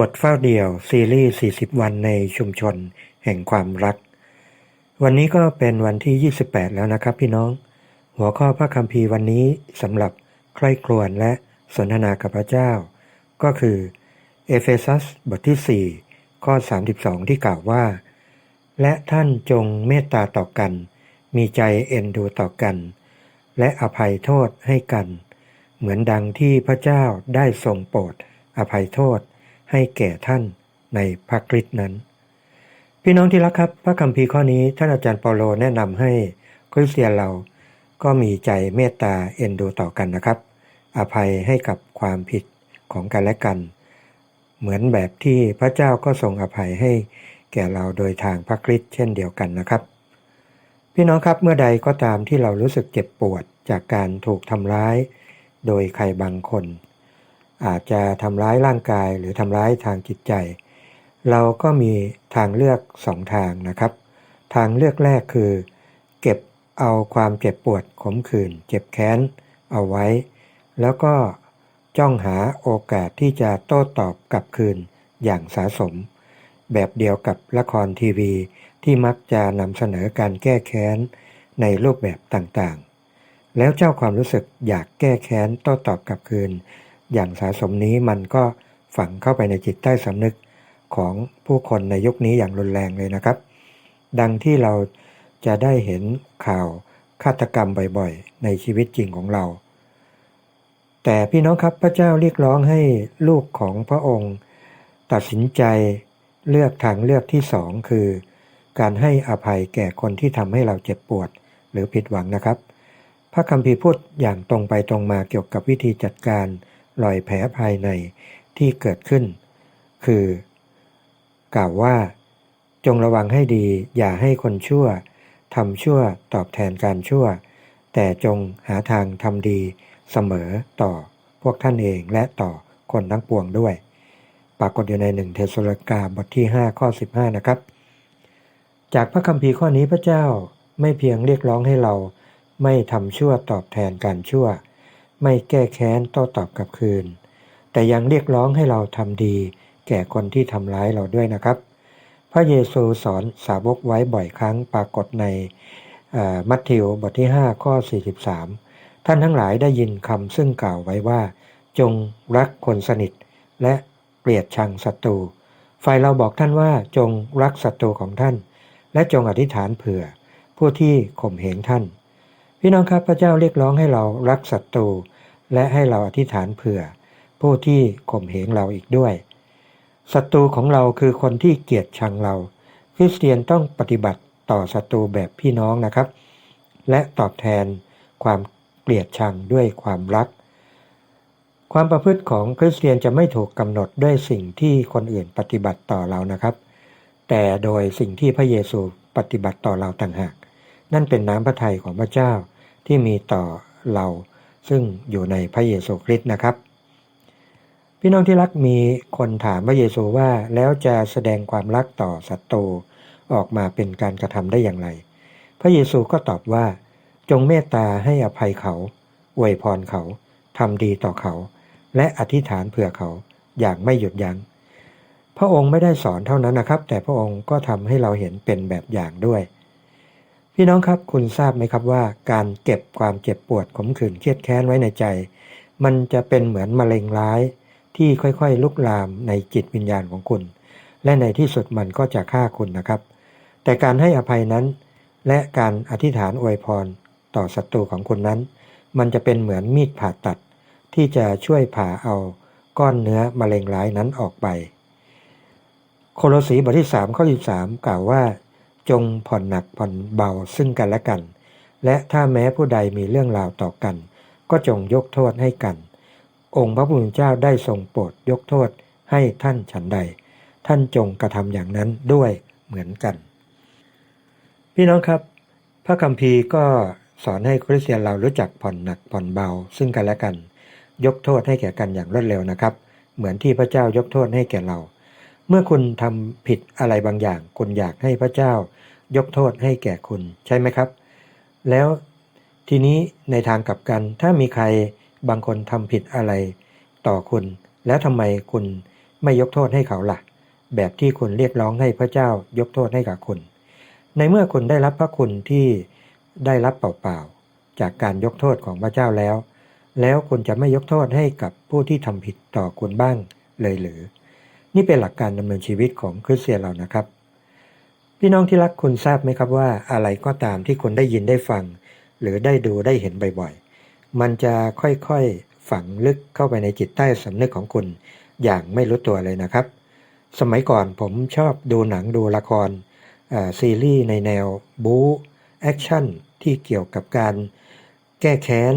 บทเฝ้าเดี่ยวซีรีส์ 40 วันในชุมชนแห่งความรัก วันนี้ก็เป็นวันที่ 28 แล้วนะครับพี่น้อง หัวข้อพระคัมภีร์วันนี้สำหรับใคร่ครวญและสนทนากับพระเจ้า ก็คือเอเฟซัสบทที่ 4 ข้อ 32 ที่กล่าวว่า และท่านจงเมตตาต่อกัน มีใจเอ็นดูต่อกัน และอภัยโทษให้กัน เหมือนดังที่พระเจ้าได้ทรงโปรดอภัยโทษ ให้แก่ท่านในพระคริสต์นั้น พี่น้องที่รักครับ พระคัมภีร์ข้อนี้ท่านอาจารย์เปาโลแนะนำให้คริสเตียนเราก็มีใจเมตตาเอ็นดูต่อกันนะครับ อภัยให้กับความผิดของกันและกัน เหมือนแบบที่พระเจ้าก็ทรงอภัยให้แก่เราโดยทางพระคริสต์เช่นเดียวกันนะครับ พี่น้องครับเมื่อใดก็ตามที่เรารู้สึกเจ็บปวดจากการถูกทำร้าย โดยใครบางคน อาจจะทำร้ายร่างกายหรือทำร้ายทางจิตใจ เราก็มีทางเลือกสองทางนะครับ ทางเลือกแรกคือ เก็บเอาความเจ็บปวดขมขื่นเจ็บแค้นเอาไว้ แล้วก็จ้องหาโอกาสที่จะโต้ตอบกลับคืนอย่างสาสม แบบเดียวกับละครทีวีที่มักจะนำเสนอการแก้แค้นในรูปแบบต่างๆ แล้วเจ้าความรู้สึกอยากแก้แค้นโต้ตอบกลับคืน อย่างสะสมนี้มันก็ฝังเข้าไปในจิตใต้สำนึกของผู้คนในยุคนี้อย่างรุนแรงเลยนะครับ ดังที่เราจะได้เห็นข่าวฆาตกรรมบ่อยๆ ในชีวิตจริงของเรา แต่พี่น้องครับพระเจ้าเรียกร้องให้ลูกของพระองค์ ตัดสินใจเลือกทางเลือกที่สองคือ การให้อภัยแก่คนที่ทำให้เราเจ็บปวดหรือผิดหวังนะครับ พระคัมภีร์พูดอย่างตรงไปตรงมาเกี่ยวกับวิธีจัดการ รอยแผลภายในที่เกิดขึ้น คือ กล่าวว่า จงระวังให้ดีอย่าให้คนชั่วทำชั่วตอบแทนการชั่ว แต่จงหาทางทำดีเสมอต่อพวกท่านเองและต่อคนทั้งปวงด้วย ปรากฏอยู่ในหนึ่งเทสโลกาบทที่ 5 ข้อ 15 นะครับ จากพระคัมภีร์ข้อนี้พระเจ้าไม่เพียงเรียกร้องให้เราไม่ทำชั่วตอบแทนการชั่ว ไม่แก้แค้นโต้ตอบกลับคืน แต่ยังเรียกร้องให้เราทำดี แก่คนที่ทำร้ายเราด้วยนะครับ พระเยซูสอนสาวกไว้บ่อยครั้งปรากฏในมัทธิวบทที่ 5 ข้อ 43 ท่านทั้งหลายได้ยินคำซึ่งกล่าวไว้ว่า จงรักคนสนิท และเกลียดชังศัตรูฝ่ายเราบอกท่านว่าจงรักศัตรูของท่าน และจงอธิษฐานเผื่อ ผู้ที่ข่มเหงท่าน พี่น้องครับพระเจ้าเรียกร้องให้เรารักศัตรู และให้เราอธิษฐานเผื่อ ผู้ที่ข่มเหงเราอีกด้วยศัตรูของเราคือคนที่เกลียดชังเรา คริสเตียนต้องปฏิบัติต่อศัตรูแบบพี่น้องนะครับ และตอบแทนความเกลียดชังด้วยความรัก ความประพฤติของคริสเตียนจะไม่ถูกกำหนดด้วยสิ่งที่คนอื่นปฏิบัติต่อเรานะครับ แต่โดยสิ่งที่พระเยซูปฏิบัติต่อเราต่างหาก นั่นเป็นน้ำพระทัยของพระเจ้าที่มีต่อเรา ซึ่งอยู่ในพระเยซูคริสต์นะครับ พี่น้องที่รักมีคนถามพระเยซูว่าแล้วจะแสดงความรักต่อศัตรูออกมาเป็นการกระทำได้อย่างไร พระเยซูก็ตอบว่าจงเมตตาให้อภัยเขาอวยพรเขาทำดีต่อเขา และอธิษฐานเผื่อเขาอย่างไม่หยุดยัง้งพระองค์ไม่ได้สอนเท่านั้นนะครับ แต่พระองค์ก็ทำให้เราเห็นเป็นแบบอย่างด้วย พี่น้องครับคุณทราบไหมครับว่าการเก็บความเจ็บปวดขมขื่นเครียดแค้นไว้ในใจ มันจะเป็นเหมือนมะเร็งร้าย ที่ค่อยๆลุกลามในจิตวิญญาณของคุณ และในที่สุดมันก็จะฆ่าคุณนะครับ แต่การให้อภัยนั้น และการอธิษฐานอวยพรต่อศัตรูของคุณนั้น มันจะเป็นเหมือนมีดผ่าตัด ที่จะช่วยผ่าเอาก้อนเนื้อมะเร็งร้ายนั้นออกไป โคโลสีบทที่3ข้อ13กล่าวว่า จงผ่อนหนักผ่อนเบาซึ่งกันและกัน และถ้าแม้ผู้ใดมีเรื่องราวต่อกัน ก็จงยกโทษให้กัน องค์พระผู้เป็นเจ้าได้ทรงโปรดยกโทษให้ท่านฉันใด ท่านจงกระทำอย่างนั้นด้วยเหมือนกัน พี่น้องครับ พระคัมภีร์ก็สอนให้คริสเตียนเรารู้จักผ่อนหนักผ่อนเบา ซึ่งกันและกัน ยกโทษให้แก่กันอย่างรวดเร็วนะครับ เหมือนที่พระเจ้ายกโทษให้แก่เรา เมื่อคุณทำผิดอะไรบางอย่าง คุณอยากให้พระเจ้ายกโทษให้แก่คุณใช่ไหมครับ แล้วทีนี้ในทางกลับกัน ถ้ามีใครบางคนทำผิดอะไรต่อคุณ แล้วทำไมคุณไม่ยกโทษให้เขาล่ะ แบบที่คุณเรียกร้องให้พระเจ้ายกโทษให้กับคุณ ในเมื่อคุณได้รับพระคุณที่ได้รับเปล่าๆจากการยกโทษของพระเจ้าแล้ว แล้วคุณจะไม่ยกโทษให้กับผู้ที่ทำผิดต่อคุณบ้างเลยหรือ นี่เป็นหลักการดำเนินชีวิตของคริสเตียนเรานะครับ พี่น้องที่รักคุณทราบไหมครับว่าอะไรก็ตามที่คุณได้ยินได้ฟัง หรือได้ดูได้เห็นบ่อยๆ มันจะค่อยๆฝังลึกเข้าไปในจิตใต้สำนึกของคุณ อย่างไม่รู้ตัวเลยนะครับ สมัยก่อนผมชอบดูหนังดูละครซีรีส์ในแนวบู๊แอคชั่นที่เกี่ยวกับการแก้แค้น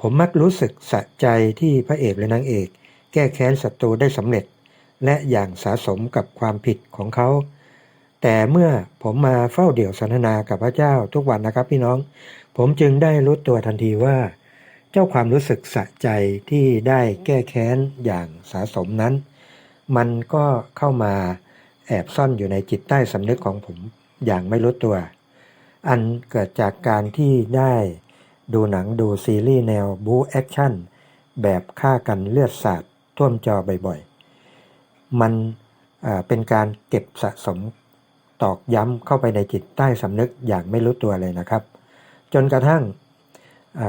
ผมมักรู้สึกสะใจที่พระเอกและนางเอก แก้แค้นศัตรูได้สำเร็จ และอย่างสะสมกับความผิดของเขา แต่เมื่อผมมาเฝ้าเดี่ยวสนทนากับพระเจ้าทุกวันนะครับพี่น้อง ผมจึงได้รู้ตัวทันทีว่า เจ้าความรู้สึกสะใจที่ได้แก้แค้นอย่างสะสมนั้น มันก็เข้ามาแอบซ่อนอยู่ในจิตใต้สำนึกของผมอย่างไม่รู้ตัว อันเกิดจากการที่ได้ดูหนังดูซีรีส์แนวบู๊แอคชั่นแบบฆ่ากันเลือดสาดท่วมจอบ่อยๆ มันเป็นการเก็บสะสมตอกย้ำเข้าไปในจิตใต้สำนึกอย่างไม่รู้ตัวเลยนะครับ จนกระทั่ง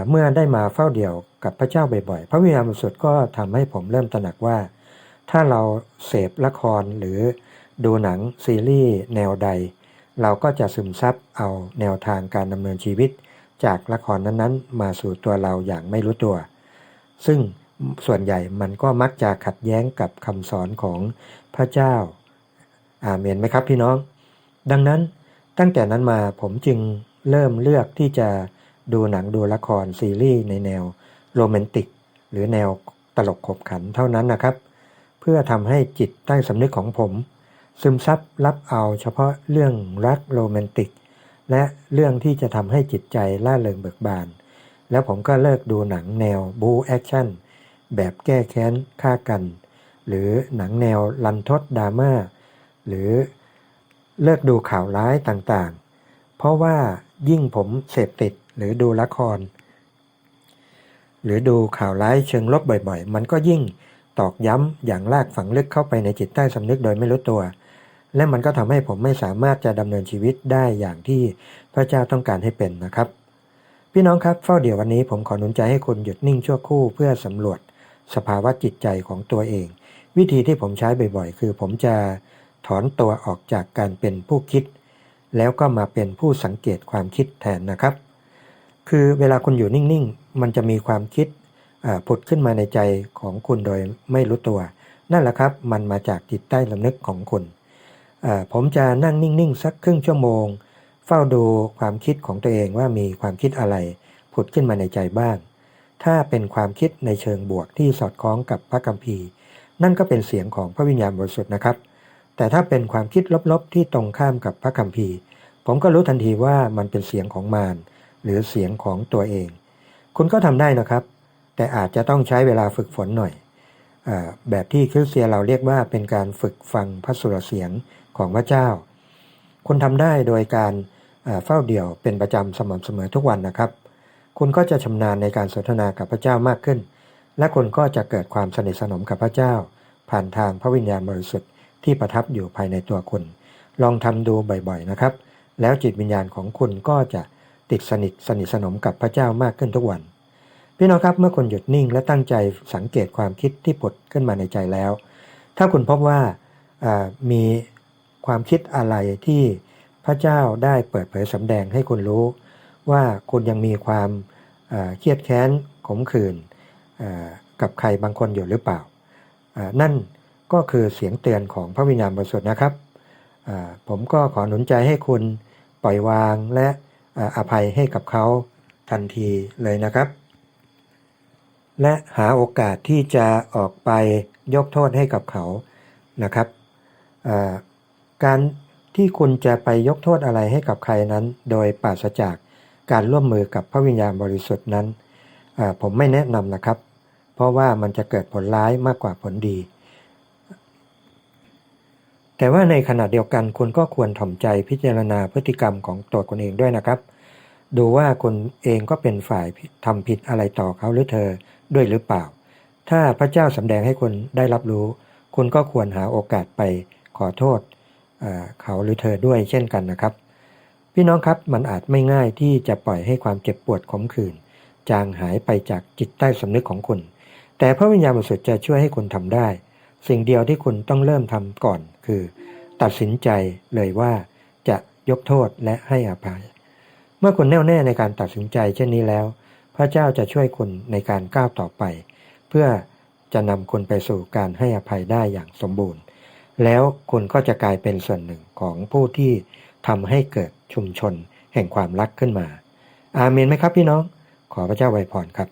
เมื่อได้มาเฝ้าเดี่ยวกับพระเจ้าบ่อยๆ พระวิญญาณบริสุทธิ์ก็ทำให้ผมเริ่มตระหนักว่า ถ้าเราเสพละครหรือดูหนังซีรีส์แนวใด เราก็จะซึมซับเอาแนวทางการดำเนินชีวิต จากละครนั้นๆ มาสู่ตัวเราอย่างไม่รู้ตัว ซึ่ง ส่วนใหญ่มันก็มักจะขัดแย้งกับคำสอนของพระเจ้า อาเมนไหมครับพี่น้อง ดังนั้นตั้งแต่นั้นมาผมจึงเริ่มเลือกที่จะดูหนังดูละครซีรีส์ในแนวโรแมนติก หรือแนวตลกขบขันเท่านั้นนะครับ เพื่อทำให้จิตใต้สำนึกของผม ซึมซับรับเอาเฉพาะเรื่องรักโรแมนติก และเรื่องที่จะทำให้จิตใจล่าเริงเบิกบาน แล้วผมก็เลิกดูหนังแนวบูแอคชั่น แบบแก้แค้นฆ่ากัน หรือหนังแนวลันทดดราม่าหรือเลิกดูข่าวร้ายต่างๆ เพราะว่ายิ่งผมเสพติดหรือดูละคร หรือดูข่าวร้ายเชิงลบบ่อยๆ มันก็ยิ่งตอกย้ำอย่างลากฝังลึกเข้าไปในจิตใต้สำนึกโดยไม่รู้ตัว และมันก็ทำให้ผมไม่สามารถจะดำเนินชีวิตได้อย่างที่พระเจ้าต้องการให้เป็นนะครับ พี่น้องครับเฝ้าเดี๋ยววันนี้ผมขอหนุนใจให้คุณหยุดนิ่งชั่วคู่เพื่อสำรวจ สภาวะจิตใจของตัวเอง วิธีที่ผมใช้บ่อยๆ คือผมจะถอนตัวออกจากการเป็นผู้คิด แล้วก็มาเป็นผู้สังเกตความคิดแทนนะครับ คือเวลาคุณอยู่นิ่งๆ มันจะมีความคิดผุดขึ้นมาในใจของคุณโดยไม่รู้ตัว นั่นแหละครับมันมาจากจิตใต้ลำนึกของคุณผมจะนั่งนิ่งๆ สักครึ่งชั่วโมง เฝ้าดูความคิดของตัวเองว่ามีความคิดอะไร ผุดขึ้นมาในใจบ้าง ถ้าเป็นความคิดในเชิงบวกที่สอดคล้องกับพระคัมภีร์ นั่นก็เป็นเสียงของพระวิญญาณบริสุทธิ์นะครับ แต่ถ้าเป็นความคิดลบๆ ที่ตรงข้ามกับพระคัมภีร์ ผมก็รู้ทันทีว่ามันเป็นเสียงของมารหรือเสียงของตัวเอง คุณก็ทำได้นะครับ แต่อาจจะต้องใช้เวลาฝึกฝนหน่อยอแบบที่คริสเตียนเราเรียกว่าเป็นการฝึกฟังพระสุรเสียงของพระเจ้า คุณทำได้โดยการเฝ้าเดี่ยวเป็นประจำสม่ำเสมอทุกวันนะครับ คุณก็จะชำนาญในการสนทนากับพระเจ้ามากขึ้น และคุณก็จะเกิดความสนิทสนมกับพระเจ้า ผ่านทางพระวิญญาณบริสุทธิ์ที่ประทับอยู่ภายในตัวคุณ ลองทำดูบ่อยๆนะครับ แล้วจิตวิญญาณของคุณก็จะติดสนิทสนิทสนมกับพระเจ้ามากขึ้นทุกวัน พี่น้องครับเมื่อคุณหยุดนิ่งและตั้งใจสังเกตความคิดที่ผุดขึ้นมาในใจแล้ว ถ้าคุณพบว่ามีความคิดอะไรที่พระเจ้าได้เปิดเผยสำแดงให้คุณรู้ ว่าคุณยังมีความเครียดแค้นขมขื่นกับใครบางคนอยู่หรือเปล่า นั่นก็คือเสียงเตือนของพระวิญญาณบริสุทธิ์นะครับ ผมก็ขอหนุนใจให้คุณปล่อยวางและอภัยให้กับเขาทันทีเลยนะครับ และหาโอกาสที่จะออกไปยกโทษให้กับเขานะครับ การที่คุณจะไปยกโทษอะไรให้กับใครนั้น โดยปราศจาก การร่วมมือกับพระวิญญาณบริสุทธิ์นั้น ผมไม่แนะนำนะครับ เพราะว่ามันจะเกิดผลร้ายมากกว่าผลดี แต่ว่าในขณะเดียวกันคุณก็ควรถ่อมใจพิจารณาพฤติกรรมของตัวคุณเองด้วยนะครับ ดูว่าคุณเองก็เป็นฝ่ายทำผิดอะไรต่อเขาหรือเธอด้วยหรือเปล่า ถ้าพระเจ้าสำแดงให้คุณได้รับรู้ คุณก็ควรหาโอกาสไปขอโทษเขาหรือเธอด้วยเช่นกันนะครับ พี่น้องครับมันอาจไม่ง่ายที่จะปล่อยให้ความเจ็บปวดขมขื่นจางหายไปจากจิตใต้สำนึกของคุณ แต่พระวิญญาณบริสุทธิ์จะช่วยให้คุณทำได้ สิ่งเดียวที่คุณต้องเริ่มทำก่อนคือ ตัดสินใจเลยว่าจะยกโทษและให้อภัย เมื่อคุณแน่วแน่ในการตัดสินใจเช่นนี้แล้ว พระเจ้าจะช่วยคุณในการก้าวต่อไป เพื่อจะนำคุณไปสู่การให้อภัยได้อย่างสมบูรณ์ แล้วคุณก็จะกลายเป็นส่วนหนึ่งของผู้ที่ ทำให้เกิดชุมชนแห่งความรักขึ้นมา อาเมนไหมครับพี่น้อง ขอพระเจ้าไวยพรครับ